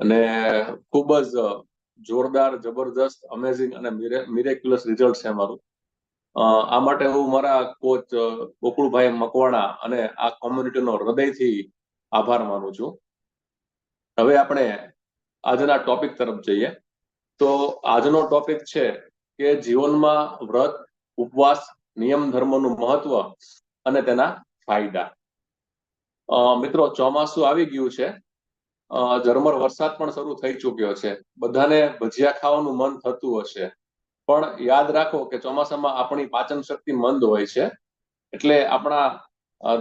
અને ખૂબ જ જોરદાર જબરદસ્ત અમેઝિંગ અને મિરેક્યુલસ રિઝલ્ટ છે મારું આ માટે હું મારા કોચ ગોકુળભાઈ મકવાણા અને આ કોમ્યુનિટીનો હૃદયથી આભાર માનું છું. હવે આપણે આજના ટોપિક તરફ જઈએ. તો આજનો ટોપિક છે કે જીવનમાં વ્રત, ઉપવાસ, નિયમ ધર્મનું મહત્વ અને તેના ફાયદા. મિત્રો, ચોમાસું આવી ગયું છે. ઝરમર વરસાદ પણ શરૂ થઈ ચુક્યો છે. બધાને ભજીયા ખાવાનું મન થતું હશે. પણ યાદ રાખો કે ચોમાસામાં આપણી પાચન શક્તિ મંદ હોય છે. એટલે આપણા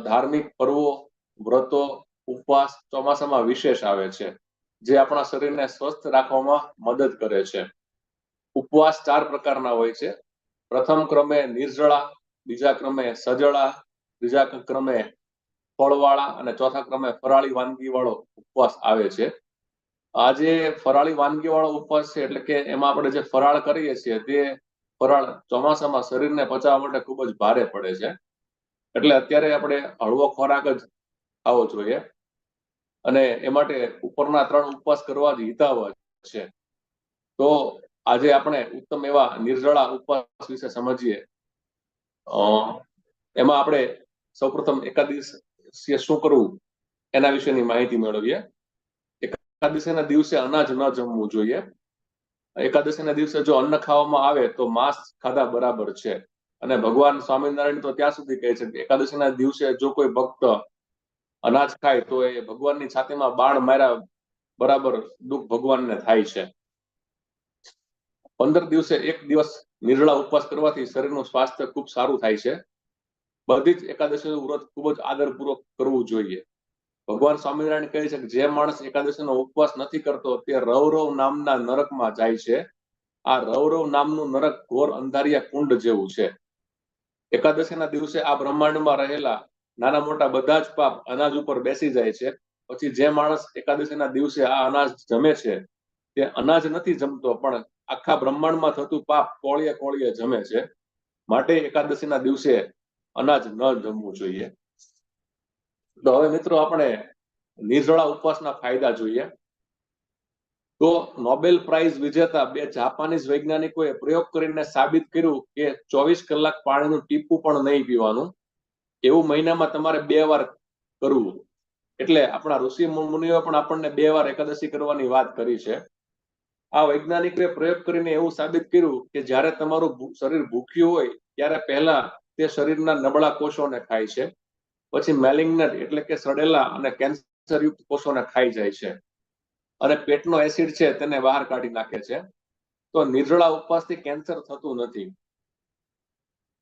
ધાર્મિક પર્વો, વ્રતો, ઉપવાસ ચોમાસામાં વિશેષ આવે છે. જે આપણા શરીરને સ્વસ્થ રાખવામાં મદદ કરે છે. ઉપવાસ ચાર પ્રકારના હોય છે. પ્રથમ ક્રમે નિર્જળા, બીજા ક્રમે સજળા, ત્રીજા ક્રમે ફળવાળા અને ચોથા ક્રમે ફરાળી વાનગી વાળો ઉપવાસ આવે છે. આજે ફરાળી વાનગી વાળો ઉપવાસ છે એટલે કે એમાં આપણે જે ફરાળ કરીએ છીએ તે ફરાળ ચોમાસામાં શરીરને પચાવવા માટે ખૂબ જ ભારે પડે છે. એટલે અત્યારે આપણે હળવો ખોરાક જ ખાવો જોઈએ. અને એ માટે ઉપરના ત્રણ ઉપવાસ કરવા જ હિતાવ છે. તો આજે આપણે ઉત્તમ એવા નિર્જળા ઉપવાસ વિશે સમજીએ. એમાં આપણે સૌપ્રથમ એકાદશીએ શું કરવું એના વિશેની માહિતી મેળવીએ. એકાદશીના દિવસે અનાજ ન જમવું જોઈએ. એકાદશીના દિવસે જો અન્ન ખાવામાં આવે તો માંસ ખાધા બરાબર છે. અને ભગવાન સ્વામિનારાયણ તો ત્યાં સુધી કહે છે કે એકાદશીના દિવસે જો કોઈ ભક્ત અનાજ ખાય તો એ ભગવાનની છાતીમાં બાણ માર્યા બરાબર દુઃખ ભગવાનને થાય છે. પંદર દિવસે એક દિવસ નિર્જળા ઉપવાસ કરવાથી શરીરનું સ્વાસ્થ્ય ખૂબ સારું થાય છે. બધી જ એકાદશીનું વ્રત ખૂબ જ આદરપૂર્વક કરવું જોઈએ. ભગવાન સ્વામિનારાયણ કહે છે કે જે માણસ એકાદશીનો ઉપવાસ નથી કરતો તે રૌરવ નામના નરકમાં જાય છે. આ રૌરવ નામનું નરક ઘોર અંધારિયા કુંડ જેવું છે. એકાદશીના દિવસે આ બ્રહ્માંડમાં રહેલા નાના મોટા બધા જ પાપ અનાજ ઉપર બેસી જાય છે. પછી જે માણસ એકાદશીના દિવસે આ અનાજ જમે છે તે અનાજ નથી જમતો પણ આખા બ્રહ્માંડમાં થતું પાપ કોળીએ કોળીએ જમે છે. માટે એકાદશીના દિવસે અનાજ ન જમવું જોઈએ. તો હવે મિત્રો આપણે નિર્જળા ઉપવાસના ફાયદા જોઈએ. તો નોબેલ પ્રાઇઝ વિજેતા બે જાપાનીઝ વૈજ્ઞાનિકોએ પ્રયોગ કરીને સાબિત કર્યું કે ચોવીસ કલાક પાણીનું ટીપું પણ નહીં પીવાનું. એવું મહિનામાં તમારે બે વાર કરવું. એટલે આપણા ઋષિ મુનિઓ પણ આપણને બે વાર એકાદશી કરવાની વાત કરી છે. આ વૈજ્ઞાનિકોએ પ્રયોગ કરીને એવું સાબિત કર્યું કે જ્યારે તમારું શરીર ભૂખ્યું હોય, ત્યારે પહેલા તે શરીરના નબળા કોષોને ખાય છે. પછી મેલિગ્નટ એટલે કે સડેલા અને કેન્સરયુક્ત કોષોને ખાઈ જાય છે. અને પેટનો એસિડ છે તેને બહાર કાઢી નાખે છે. તો નિર્જળા ઉપવાસથી કેન્સર થતું નથી.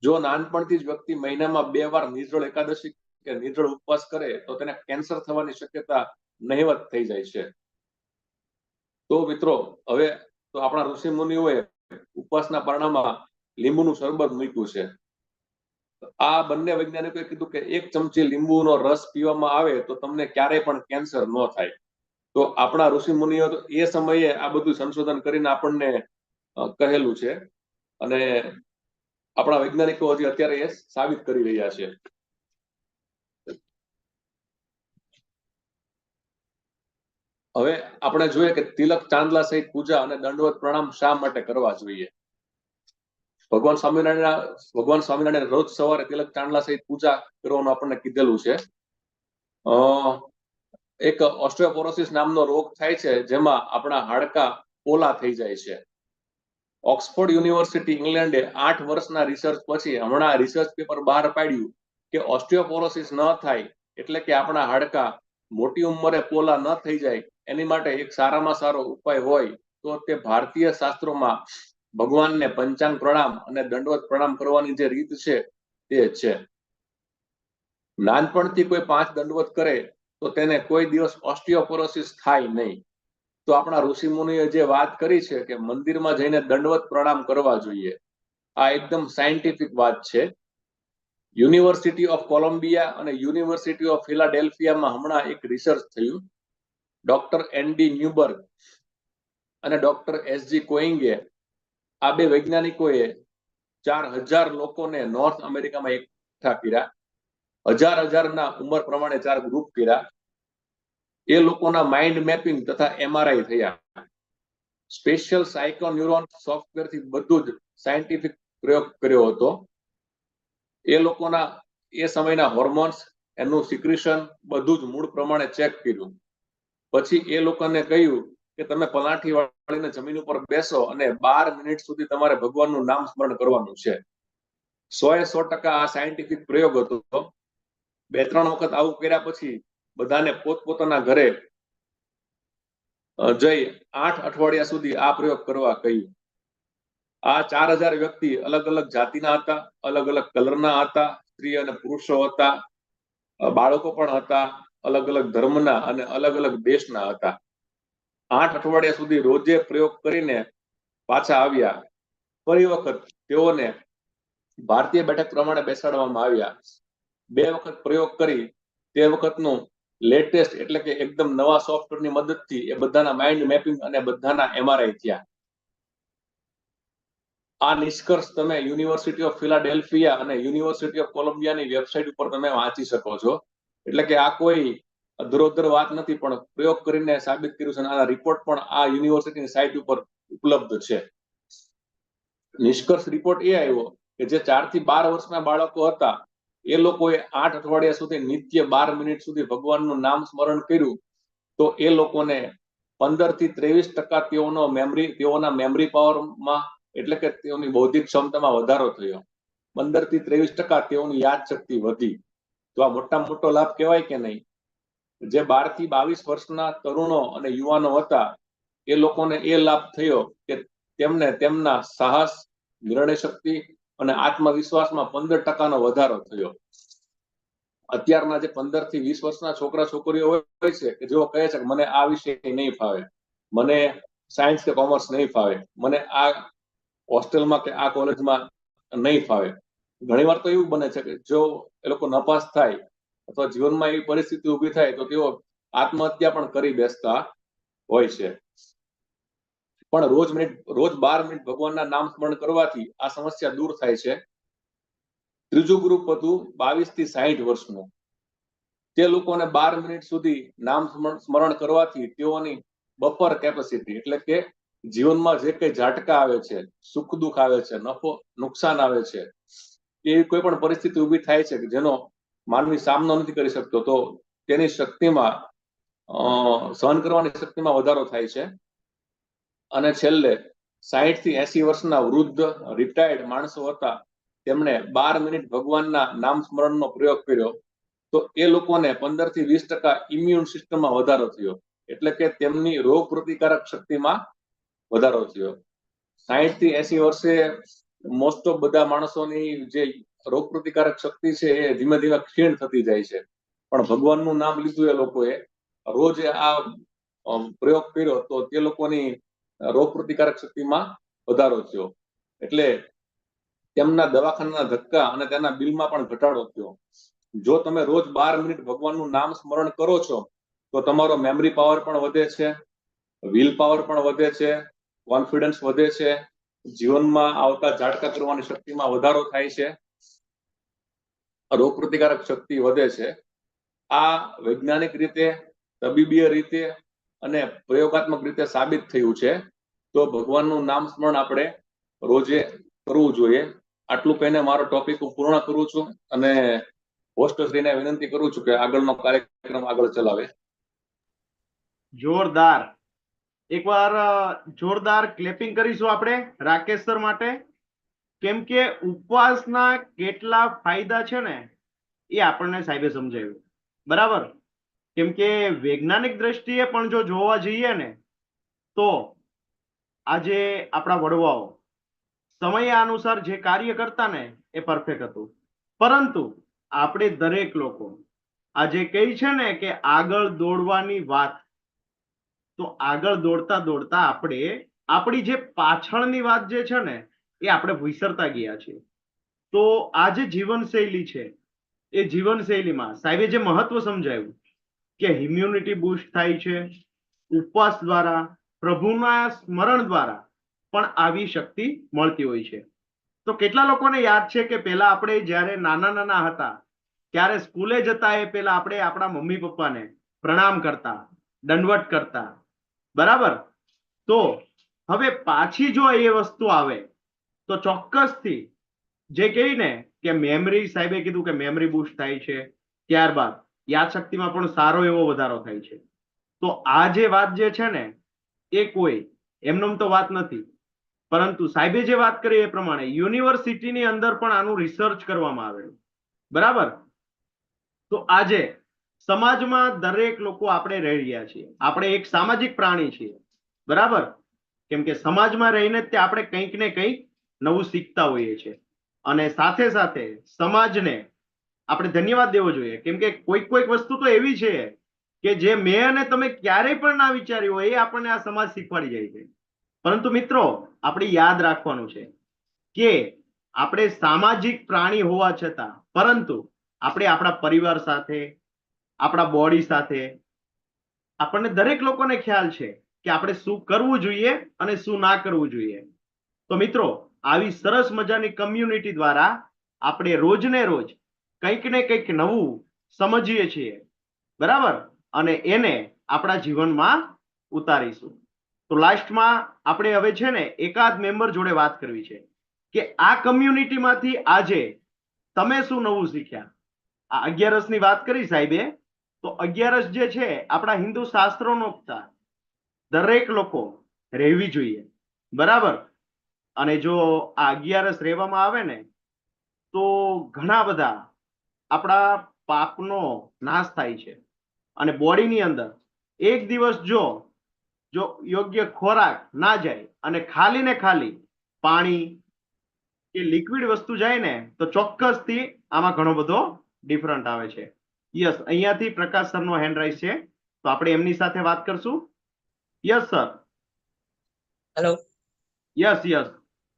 જો નાનપણથી જ વ્યક્તિ મહિનામાં બે વાર નિર્જળ એકાદશી કે નિર્જળ ઉપવાસ કરે, તો તેને કેન્સર થવાની શક્યતા નહિવત થઈ જાય છે. તો મિત્રો, હવે તો આપણા ઋષિ મુનિઓએ ઉપવાસના પરણામાં લીંબુનું શરબત મૂક્યું છે. આ બંને વૈજ્ઞાનિકોએ કીધું કે એક ચમચી લીંબુનો રસ પીવામાં આવે તો તમને ક્યારેય પણ કેન્સર ન થાય. તો આપણા ઋષિ મુનિઓ એ સમયે આ બધું સંશોધન કરીને આપણને કહેલું છે. અને આપણા વૈજ્ઞાનિકો હજી અત્યારે એ સાબિત કરી રહ્યા છે. હવે આપણે જોઈએ કે તિલક, ચાંદલા સહિત પૂજા અને દંડવત પ્રણામ શા માટે કરવા જોઈએ? ભગવાન સ્વામિનારાયણ ભગવાન સ્વામિનારાયણ રોજ સવારે તિલક ચાંદલા સહિત પૂજા કરવાનું આપણને કીધેલું છે. એક ઓસ્ટ્રોપોરોસિસ નામનો રોગ થાય છે, જેમાં આપણા હાડકા પોલા થઈ જાય છે. ઓક્સફોર્ડ યુનિવર્સિટી ઇંગ્લેન્ડે આઠ વર્ષના રિસર્ચ પછી હમણાં રિસર્ચ પેપર બહાર પાડ્યું કે ઓસ્ટિયોપોરોસિસ ન થાય એટલે કે આપણા હાડકા મોટી ઉંમરે પોલા ન થઈ જાય, એની માટે એક સારામાં સારો ઉપાય હોય તો તે ભારતીય શાસ્ત્રોમાં ભગવાનને પંચાંગ પ્રણામ અને દંડવત પ્રણામ કરવાની જે રીત છે, તે છે. નાનપણથી કોઈ પાંચ દંડવત કરે, તો તેને કોઈ દિવસ ઓસ્ટિયોપોરોસિસ થાય નહીં. તો આપણા ઋષિ મુનિએ જે વાત કરી છે કે મંદિરમાં જઈને દંડવત પ્રણામ કરવા જોઈએ, આ એકદમ સાયન્ટિફિક વાત છે. યુનિવર્સિટી ઓફ કોલંબિયા અને યુનિવર્સિટી ઓફ ફિલાડેલ્ફિયામાં હમણાં એક રિસર્ચ થયું. ડોક્ટર એન ડી ન્યુબર્ગ અને ડોક્ટર એસ જી કોઈંગે આ બે વૈજ્ઞાનિકોએ ચાર હજાર લોકોને નોર્થ અમેરિકામાં એકઠા કર્યા. હજાર હજારના ઉંમર પ્રમાણે ચાર ગ્રુપ કર્યા. એ લોકોના માઇન્ડ મેપિંગ તથા એમઆરઆઈ થયા. સ્પેશિયલ સાયકોન્યુરોન સોફ્ટવેરથી બધું જ સાયન્ટિફિક પ્રયોગ કર્યો હતો. એ લોકોના, એ સમયના હોર્મોન્સ એનું સિક્રિશન બધું જ મૂળ પ્રમાણે ચેક કર્યું. પછી એ લોકોને કહ્યું કે તમે પલાઠી વાળીને જમીન ઉપર બેસો અને બાર મિનિટ સુધી તમારે ભગવાનનું નામ સ્મરણ કરવાનું છે. સો સો ટકા આ સાયન્ટિફિક પ્રયોગ હતો. બે ત્રણ વખત આવું કર્યા પછી બધાને પોતપોતાના ઘરે જઈ આઠ અઠવાડિયા સુધી આ પ્રયોગ કરવા કહ્યું. આ ચાર હજાર વ્યક્તિ અલગ અલગ જાતિના હતા, અલગ અલગ કલરના હતા, સ્ત્રી અને પુરુષો હતા બાળકો પણ હતા, અલગ અલગ ધર્મના અને અલગ અલગ દેશના હતા. આઠ અઠવાડિયા સુધી રોજે પ્રયોગ કરીને પાછા આવ્યા. ફરી વખત તેઓને ભારતીય બેઠક પ્રમાણે બેસાડવામાં આવ્યા. બે વખત પ્રયોગ કરી તે વખતનું લેટેસ્ટ એટલે કે એકદમ નવા સોફ્ટવેરની મદદથી એ બધાના માઇન્ડ મેપિંગ અને બધાના એમઆરઆઈ થયા. આ નિષ્કર્ષ તમે યુનિવર્સિટી ઓફ ફિલાડેલ્ફિયા અને યુનિવર્સિટી ઓફ કોલંબિયાની વેબસાઇટ ઉપર તમે વાંચી શકો છો. એટલે કે આ કોઈ અધરોધર વાત નથી, પણ પ્રયોગ કરીને સાબિત કર્યું છે આના રિપોર્ટ પણ આ યુનિવર્સિટીની સાઇટ ઉપર ઉપલબ્ધ છે. નિષ્કર્ષ રિપોર્ટ એ આવ્યો કે જે ચારથી બાર વર્ષના બાળકો હતા, એ લોકોએ આઠ અઠવાડિયા સુધી નિત્ય બાર મિનિટ સુધી ભગવાનનું નામ સ્મરણ કર્યું, તો એ લોકોને પંદરથી ત્રેવીસ ટકા તેઓનો મેમરી તેઓના મેમરી પાવરમાં એટલે કે તેઓની બૌદ્ધિક ક્ષમતામાં વધારો થયો. પંદરથી ત્રેવીસ ટકા તેઓની યાદશક્તિ વધી. તો આ મોટા મોટો લાભ કહેવાય કે નહીં? જે બારથી બાવીસ વર્ષના તરુણો અને યુવાનો હતા, એ લોકોને એ લાભ થયો કે તેમને તેમના સાહસ નિર્ણય શક્તિ અને આત્મવિશ્વાસમાં પંદર ટકાનો વધારો થયો. અત્યારના જે પંદરથી વીસ વર્ષના છોકરા છોકરીઓ હોય છે કે જેઓ કહે છે કે મને આ વિષય નહીં ફાવે, મને સાયન્સ કે કોમર્સ નહીં ફાવે, મને આ હોસ્ટેલમાં કે આ કોલેજમાં નહીં ફાવે. ઘણી વાર તો એવું બને છે કે જો એ લોકો નપાસ થાય અથવા જીવનમાં એવી પરિસ્થિતિ ઊભી થાય તો તેઓ આત્મહત્યા પણ કરી બેસતા હોય છે. પણ રોજ મિનિટ, રોજ બાર મિનિટ ભગવાનના નામ સ્મરણ કરવાથી આ સમસ્યા દૂર થાય છે. ત્રીજું ગ્રુપ હતું બાવીસથી સાહીઠ વર્ષનું. તે લોકોને બાર મિનિટ સુધી નામ સ્મરણ કરવાથી તેઓની બફર કેપેસિટી એટલે કે જીવનમાં જે કઈ ઝાટકા આવે છે, સુખ દુઃખ આવે છે, નફો, નુકસાન આવે છે, એવી કોઈ પણ પરિસ્થિતિ ઊભી થાય છે કે જેનો માનવી સામનો નથી કરી શકતો. તો તેની શક્તિમાં સહન કરવાની શક્તિમાં વધારો થાય છે. અને છેલ્લે સાહીઠથી એસી વર્ષના વૃદ્ધ રિટાયર્ડ માણસો હતા. તેમણે બાર મિનિટ ભગવાનના નામ સ્મરણનો પ્રયોગ કર્યો. તો એ લોકોને પંદરથી વીસ ટકા ઇમ્યુન સિસ્ટમમાં વધારો થયો. એટલે કે તેમની રોગ પ્રતિકારક શક્તિમાં વધારો થયો. સાહીઠથી એસી વર્ષે મોસ્ટ ઓફ બધા માણસોની જે રોગ પ્રતિકારક શક્તિ છે એ ધીમે ધીમે ક્ષીણ થતી જાય છે. પણ ભગવાનનું નામ લીધું એ લોકોએ રોજ આ પ્રયોગ કર્યો તો તે લોકોની રોગ પ્રતિકારક શક્તિમાં વધારો થયો. એટલે તેમના દવાખાનાના ધક્કા અને તેના બિલમાં પણ ઘટાડો થયો. જો તમે રોજ બાર મિનિટ ભગવાનનું નામ સ્મરણ કરો છો, તો તમારો મેમરી પાવર પણ વધે છે વિલ પાવર પણ વધે છે કોન્ફિડન્સ વધે છે, જીવનમાં આવતા ઝાટકા કરવાની શક્તિમાં વધારો થાય છે. રોગ પ્રતિકારક શક્તિ વધે છે. આ વૈજ્ઞાનિક રીતે, તબીબીય રીતે અને પ્રયોગાત્મક રીતે સાબિત થયું છે. તો ભગવાનનું નામ સ્મરણ આપણે રોજે કરવું જોઈએ. આટલું કહીને મારો ટોપિક હું પૂર્ણ કરું છું અને હોસ્ટશ્રીને વિનંતી કરું છું કે આગળનો કાર્યક્રમ આગળ ચલાવે. જોરદાર. એકવાર જોરદાર ક્લેપિંગ કરીશું આપણે રાકેશ સર માટે. કેમ કે ઉપવાસના કેટલા ફાયદા છે ને, એ આપણને સાહેબે સમજાવ્યું. બરાબર? કેમ કે વૈજ્ઞાનિક દ્રષ્ટિએ પણ જો જોવા જઈએ ને, તો આજે આપણા વડવાઓ સમય અનુસાર જે કાર્ય કરતા ને, એ પરફેક્ટ હતું. પરંતુ આપણે દરેક લોકો આજે કહી છે ને કે આગળ દોડવાની વાત, તો આગળ દોડતા દોડતા આપણે આપણી જે પાછળની વાત જે છે ને એ આપણે વિસરતા ગયા છીએ. તો આ જે જીવનશૈલી છે, એ જીવનશૈલીમાં સાહેબે જે મહત્વ સમજાવ્યું કે ઇમ્યુનિટી બુસ્ટ થાય છે, ઉપવાસ દ્વારા, પ્રભુના સ્મરણ દ્વારા પણ આવી શક્તિ મળતી હોય છે. તો કેટલા લોકોને યાદ છે કે પહેલા આપણે જ્યારે નાના નાના હતા, ત્યારે સ્કૂલે જતા એ પહેલા આપણે આપણા મમ્મી પપ્પાને પ્રણામ કરતા દંડવટ કરતા. બરાબર? તો હવે પાછી જો એ વસ્તુ આવે તો ચોક્કસથી જે કહી ને કે મેમરી સાહેબે કીધું કે મેમરી બુસ્ટ થાય છે, ત્યારબાદ યાદશક્તિમાં પણ સારો એવો વધારો થાય છે. તો આ જે વાત જે છે ને, એ કોઈ એમનો તો વાત નથી. પરંતુ સાહેબે જે વાત કરી એ પ્રમાણે યુનિવર્સિટીની અંદર પણ આનું રિસર્ચ કરવામાં આવેલું. બરાબર? તો આજે સમાજમાં દરેક લોકો આપણે રહી રહ્યા છીએ. આપણે એક સામાજિક પ્રાણી છીએ. બરાબર? કેમ કે સમાજમાં રહીને તે આપણે કંઈક ને કંઈક નવું શીખતા હોઈએ છીએ. અને સાથે સાથે સમાજને આપણે ધન્યવાદ દેવો જોઈએ. કેમ કે કોઈક કોઈક વસ્તુ તો એવી છે કે જે મેં અને તમે ક્યારેય પણ ના વિચાર્યું હોય એ આપણને આ સમાજ શીખવાડી જાય છે. પરંતુ મિત્રો, આપણે યાદ રાખવાનું છે કે આપણે સામાજિક પ્રાણી હોવા છતાં, પરંતુ આપણે આપણા પરિવાર સાથે, આપણા બોડી સાથે, આપણને દરેક લોકોને ખ્યાલ છે કે આપણે શું કરવું જોઈએ અને શું ના કરવું જોઈએ. તો મિત્રો આવી સરસ મજાની કમ્યુનિટી દ્વારા આપણે રોજ ને રોજ કંઈક ને કંઈક નવું સમજીએ છીએ. બરાબર? અને એને આપણા જીવનમાં ઉતારીશું. તો લાસ્ટમાં આપણે હવે છે ને એકાદ મેમ્બર જોડે વાત કરવી છે કે આ કમ્યુનિટીમાંથી આજે તમે શું નવું શીખ્યા? આ અગિયારસની વાત કરી સાહેબે? તો અગિયારસ જે છે આપણા હિન્દુ શાસ્ત્રોનો દરેક લોકો રહેવી જોઈએ. બરાબર? અને જો આ અગિયારસ રહેવામાં આવે ને તો ઘણા બધા આપણા પાપનો નાશ થાય છે. અને બોડીની અંદર એક દિવસ જો જો યોગ્ય ખોરાક ના જાય અને ખાલી ને ખાલી પાણી કે લિક્વિડ વસ્તુ જાય ને તો ચોક્કસથી આમાં ઘણો બધો ડિફરન્ટ આવે છે. યસ અહીંયાથી પ્રકાશ સરનો હેન્ડ રાઈઝ છે. તો આપણે એમની સાથે વાત કરશું. Yes sir hello yes yes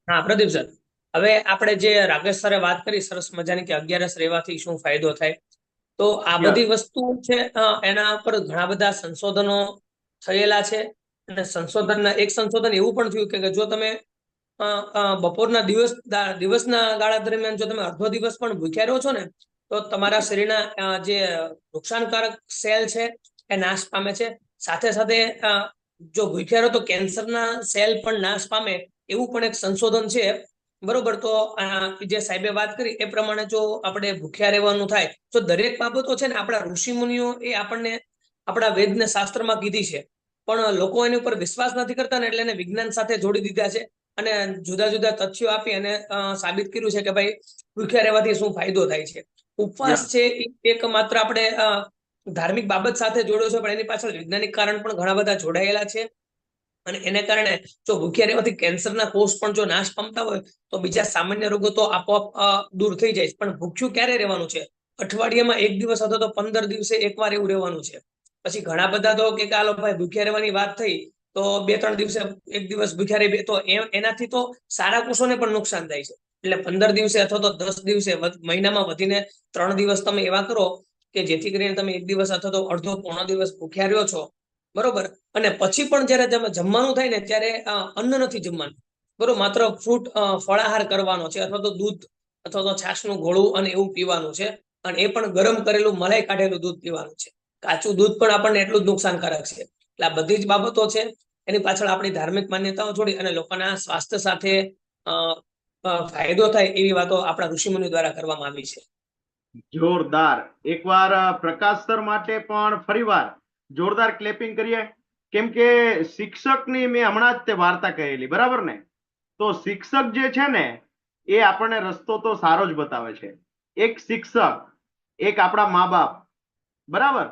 હા પ્રદીપ સર. હવે આપણે જે રાકેશ સરે વાત કરી સરસ મજાની કે અગિયારસ રહેવાથી શું ફાયદો થાય. તો આ બધી વસ્તુ છે એના પર ઘણા બધા સંશોધનો થયેલા છે. અને સંશોધનના એક સંશોધન એવું પણ થયું કે જો તમે બપોરના દિવસ દિવસના ગાળા દરમિયાન જો તમે અડધો દિવસ પણ ભૂખ્યા રહો છો ને તો તમારા શરીરના જે નુકસાનકારક સેલ છે એ નાશ પામે છે. સાથે સાથે જો ભૂખ્યા રહો તો કેન્સરના સેલ પણ નાશ પામે. એવું પણ એક સંશોધન છે. બરોબર તો જે સાહેબે વાત કરી એ પ્રમાણે જો આપણે ભૂખ્યા રહેવાનું થાય તો દરેક બાબતો છે ને આપણા ઋષિ મુનિઓ એ આપણને આપણા વેદને શાસ્ત્રમાં કીધી છે. પણ લોકો એની ઉપર વિશ્વાસ નથી કરતા ને એટલે એને વિજ્ઞાન સાથે જોડી દીધા છે અને જુદા જુદા તથ્યો આપી અને સાબિત કર્યું છે કે ભાઈ ભૂખ્યા રહેવાથી શું ફાયદો થાય છે. ઉપવાસ છે એ એક માત્ર આપણે ધાર્મિક બાબત સાથે જોડ્યો છે પણ એની પાછળ વૈજ્ઞાનિક કારણ પણ ઘણા બધા જોડાયેલા છે. અને એને કારણે જો ભૂખ્યા રહેવાથી કેન્સરના કોષ પણ જો નાશ પામતા હોય, તો બીજા સામાન્ય રોગો તો આપોઆપ દૂર થઈ જાય પણ ભૂખ્યું ક્યારે રહેવાનું છે? અઠવાડિયામાં એક દિવસ અથવા તો પંદર દિવસે એકવાર એવું રહેવાનું છે. પછી ઘણા બધા તો કે આલો ભાઈ ભૂખ્યા રહેવાની વાત થઈ, તો બે ત્રણ દિવસે એક દિવસ ભૂખ્યા રહી તો એનાથી તો સારા કોષોને પણ નુકસાન થાય છે. એટલે પંદર દિવસે અથવા તો દસ દિવસે મહિનામાં વધીને ત્રણ દિવસ તમે એવા કરો કે જેથી કરીને તમે એક દિવસ અથવા તો અડધો પોણો દિવસ ભૂખ્યા રહ્યો છો બરોબર? અને પછી પણ જ્યારે જમવાનું થાય ને ત્યારે અન્ન નથી જમવાનું. બરોબર? માત્ર ફ્રૂટ ફળાહાર કરવાનો છે અથવા તો દૂધ અથવા તો છાશનું ગોળું અને એવું પીવાનું છે. અને એ પણ ગરમ કરેલું મલાઈ કાઢેલું દૂધ પીવાનું છે. કાચું દૂધ પણ આપણને એટલું જ નુકસાનકારક છે. એટલે આ બધી જ બાબતો છે. એની પાછળ આપણી ધાર્મિક માન્યતાઓ છોડી અને લોકોના સ્વાસ્થ્ય સાથે ફાયદો થાય એવી વાતો આપણા ઋષિમુનિ દ્વારા કરવામાં આવી છે. જોરદાર. એકવાર પ્રકાશ સર માટે પણ ફરીવાર જોરદાર ક્લેપિંગ કરીએ. કેમ કે શિક્ષકની મેં હમણાં જ તે વાર્તા કહેલી, બરાબર ને? તો શિક્ષક જે છે ને, એ આપણને રસ્તો તો સારો જ બતાવે છે. એક શિક્ષક, એક આપણા મા બાપ બરાબર?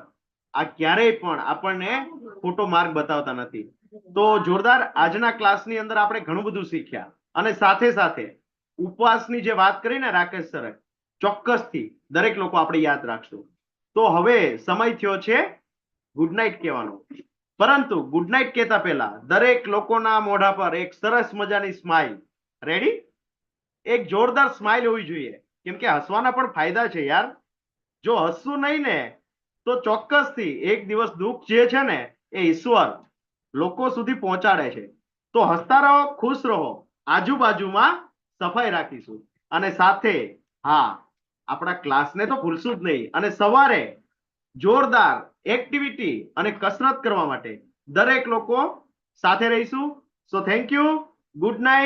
આ ક્યારેય પણ આપણને ખોટો માર્ગ બતાવતા નથી. તો જોરદાર, આજના ક્લાસની અંદર આપણે ઘણું બધું શીખ્યા. અને સાથે સાથે, ઉપવાસની જે વાત કરી ને રાકેશ સરે ચોક્કસથી દરેક લોકો આપણે યાદ રાખશું. તો હવે સમય થયો છે ગુડ નાઇટ કહેવાનું. પરંતુ ગુડ નાઇટ કહેતા પહેલા દરેક લોકોના મોઢા પર એક સરસ મજાની સ્માઇલ રેડી એક જોરદાર સ્માઇલ હોવી જોઈએ. કેમ કે હસવાના પણ ફાયદા છે યાર. જો હસવું નહીં ને, તો ચોક્કસથી એક દિવસ દુઃખ જે છે ને, એ ઈશ્વર લોકો સુધી પહોંચાડે છે. તો હસતા રહો, ખુશ રહો. આજુબાજુમાં સફાઈ રાખીશું. અને સાથે, હા, આપણા ક્લાસને તો ભૂલશું જ નહીં. અને સવારે જોરદાર એક્ટિવિટી અને કસરત કરવા માટે દરેક લોકો સાથે રહીશું. So thank you good night